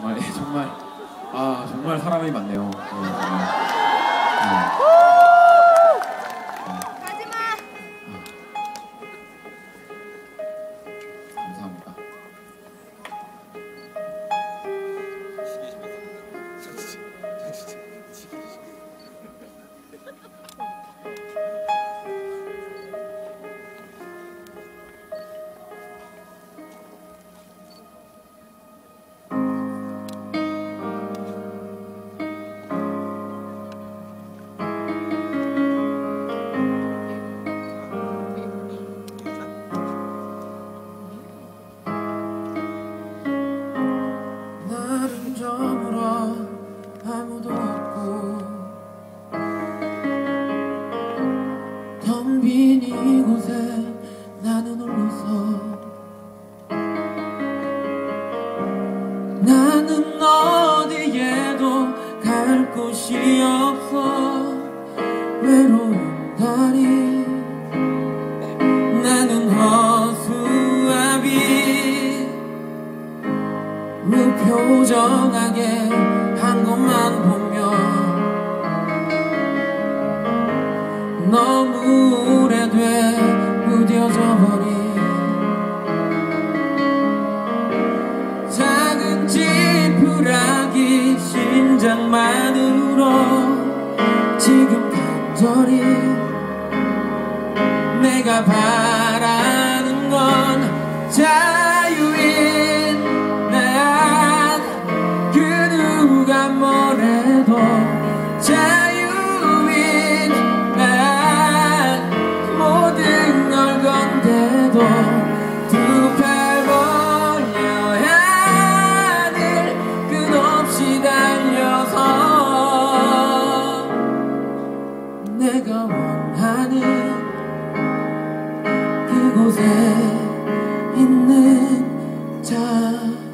정말 예, 정말 아 정말 사람이 많네요. 예, 정말. 예. 무표정하게 한 것만 보며 심장만으로 지금 간절히 내가 바라는 건 자유인 난 그 누가 뭐 곳에 있는 자.